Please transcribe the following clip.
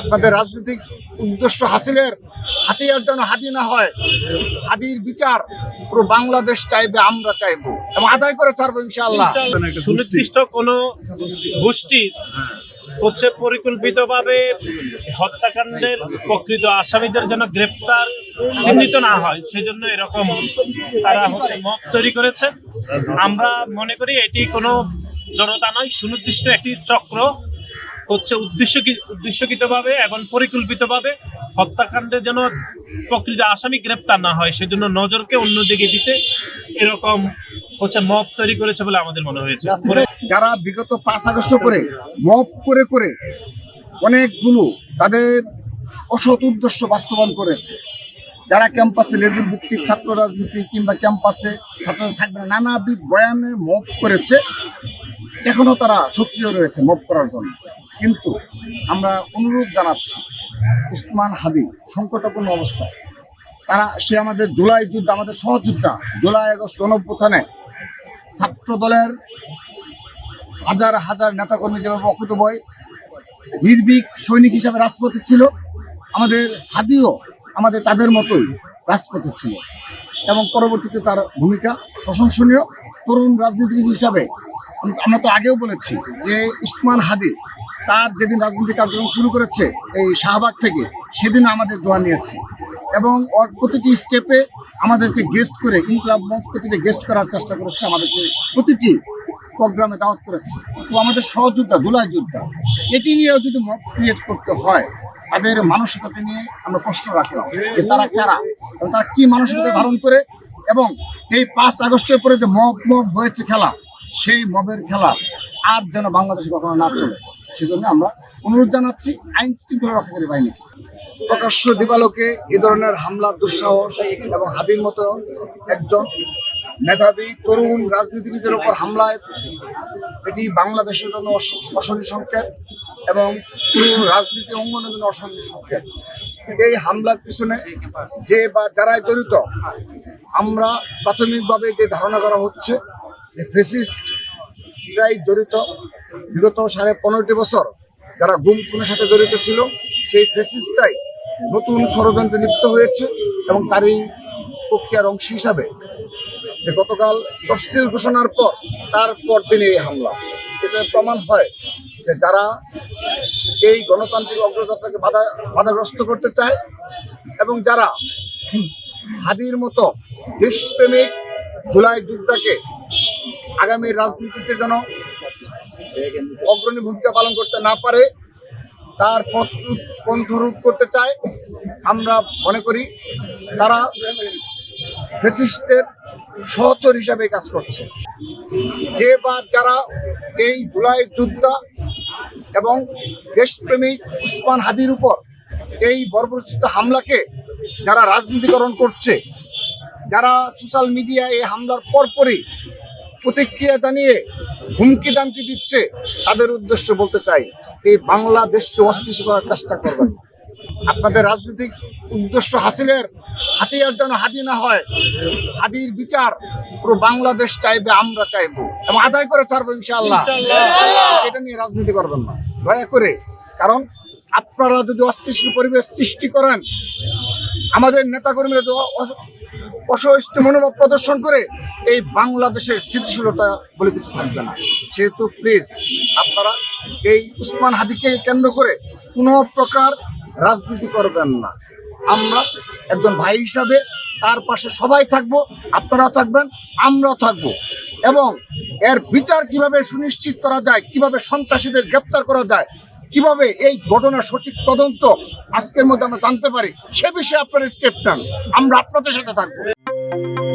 আপনাদের রাজনৈতিক উদ্দেশ্য হাসিলের হাতিয়ার যেন হাদি না হয় হাদির বিচার পুরো বাংলাদেশ চাইবে আমরা চাইব এবং আদায় করে ছাড়বো ইনশাআল্লাহ। সুনির্দিষ্ট কোন গোষ্ঠী হচ্ছে পরিকল্পিতভাবে হত্যাকাণ্ডের প্রকৃত আসামিদের যেন গ্রেপ্তার চিহ্নিত না হয় সেজন্য এরকম তারা হচ্ছে মত তৈরি করেছে। আমরা মনে করি এটি কোনো জনতা নয় সুনির্দিষ্ট একটি চক্র হচ্ছে উদ্দেশ্য উদ্দেশ্যকৃতভাবে এবং পরিকল্পিতভাবে হত্যাকাণ্ডের যেন প্রকৃত আসামি গ্রেপ্তার না হয় সেজন্য নজরকে অন্যদিকে দিতে এরকম হচ্ছে মপ তৈরি করেছে বলে আমাদের মনে হয়েছে। যারা বিগত পাঁচ আগস্ট করে মপ করে করে অনেকগুলো তাদের অসৎ উদ্দেশ্য বাস্তবায়ন করেছে। যারা ক্যাম্পাসে লেজুর ভিত্তিক ছাত্র রাজনীতি কিংবা ক্যাম্পাসে ছাত্র থাকবে নানাবিধ বয়ানে মপ করেছে। এখনও তারা সক্রিয় রয়েছে মপ করার জন্য। কিন্তু আমরা অনুরোধ জানাচ্ছি, উসমান হাদি সংকটাপন্ন অবস্থায় তারা সে আমাদের জুলাই যুদ্ধ, আমাদের সহযোদ্ধা, জুলাই আগস্ট গণঅভ্যুত্থানে ছাত্র দলের হাজার হাজার নেতাকর্মী যেভাবে অকুত বয় নির্ভীক সৈনিক হিসাবে রাজপথে ছিল, আমাদের হাদিও আমাদের তাদের মতোই রাজপথে ছিল। এবং পরবর্তীতে তার ভূমিকা প্রশংসনীয়। তরুণ রাজনীতিবিদ হিসাবে, আমরা তো আগেও বলেছি যে উসমান হাদি তার যেদিন রাজনীতি কার্যক্রম শুরু করেছে, এই শাহবাগ থেকে, সেদিন আমাদের দোয়া নিয়েছে। এবং ওর প্রতিটি স্টেপে আমাদেরকে গেস্ট করে ইনকলাব মঞ্চ প্রতিটি গেস্ট করার চেষ্টা করেছে, আমাদেরকে প্রতিটি প্রোগ্রামে দাওয়াত করেছে। তো আমাদের সহযোদ্ধা, জুলাই যোদ্ধা, এটি নিয়েও যদি মত ক্রিয়েট করতে হয়, তাদের মানসিকতা নিয়ে আমরা প্রশ্ন রাখলাম যে তারা কারা এবং তারা কি মানসিকতা ধারণ করে এবং এই পাঁচ আগস্টের পরে যে মব মব হয়েছে খেলা, সেই মবের খেলা আর যেন বাংলাদেশে কখনো না চলে। সেজন্য আমরা অনুরোধ জানাচ্ছি আইন শৃঙ্খলা রক্ষাকারী বাহিনী। প্রকাশ্য দিবালোকে এ ধরনের হামলার দুঃসাহস এবং হাদির মতো একজন মেধাবী তরুণ রাজনীতিবিদের উপর হামলায় এটি বাংলাদেশের জন্য অশনি সংকেত এবং রাজনীতি অঙ্গনের জন্য অশনি সংকেত। এই হামলার পিছনে যে বা যারাই জড়িত, আমরা প্রাথমিকভাবে যে ধারণা করা হচ্ছে যে ফেসিস্টরাই জড়িত বিগত সাড়ে পনেরোটি বছর যারা গুম খুনের সাথে জড়িত ছিল, সেই ফেসিস্টটাই নতুন ষড়যন্ত্রে লিপ্ত হয়েছে এবং তারই প্রক্রিয়ার অংশ হিসাবে যে গতকাল তফসিল ঘোষণার পর, তার পরদিনে এই হামলা। এতে প্রমাণ হয় যে যারা এই গণতান্ত্রিক অগ্রযাত্রাকে বাধা, বাধাগ্রস্ত করতে চায় এবং যারা হাদির মতো দেশপ্রেমিক জুলাই যুদ্ধাকে আগামী রাজনীতিতে যেন অগ্রণী ভূমিকা পালন করতে না পারে, তার কণ্ঠরোধ করতে চায়, আমরা মনে করি তারা ফেসিস্টের সহচর হিসাবে কাজ করছে। যে বা যারা এই জুলাই যোদ্ধা এবং দেশপ্রেমিক উসমান হাদির উপর এই বর্বরচিত হামলাকে যারা রাজনীতিকরণ করছে, যারা সোশ্যাল মিডিয়ায় এই হামলার পরপরই প্রতিক্রিয়া জানিয়ে হুমকি দামকি দিচ্ছে তাদের উদ্দেশ্য বলতে চাই এই বাংলাদেশকে অস্থিতিশীল করার চেষ্টা করবেন। আপনাদের রাজনৈতিক উদ্দেশ্য হাসিলের হাতিয়ার যেন হাদি না হয় হাদির বিচার পুরো বাংলাদেশ চাইবে আমরা চাইব। এবং আদায় করে ছাড়বো ইনশাআল্লাহ। এটা নিয়ে রাজনীতি করবেন না। দয়া করে কারণ আপনারা যদি অস্থিতিশীল পরিবেশ সৃষ্টি করেন আমাদের নেতাকর্মীরা যদি অস- অসহিষ্ঠ মনোভাব প্রদর্শন করে এই বাংলাদেশের স্থিতিশীলতা বলে কিছু থাকবে না। সেহেতু প্লিজ আপনারা এই উসমান হাদিকে কেন্দ্র করে কোনো প্রকার রাজনীতি করবেন না। আমরা একজন ভাই হিসাবে তার পাশে সবাই থাকব, আপনারাও থাকবেন, আমরাও থাকব। এবং এর বিচার কীভাবে সুনিশ্চিত করা যায়, কীভাবে সন্ত্রাসীদের গ্রেপ্তার করা যায়, কীভাবে এই ঘটনার সঠিক তদন্ত আজকের মধ্যে আমরা জানতে পারি, সে বিষয়ে আপনারা স্টেপ নেন। আমরা আপনাদের সাথে থাকব। Thank you.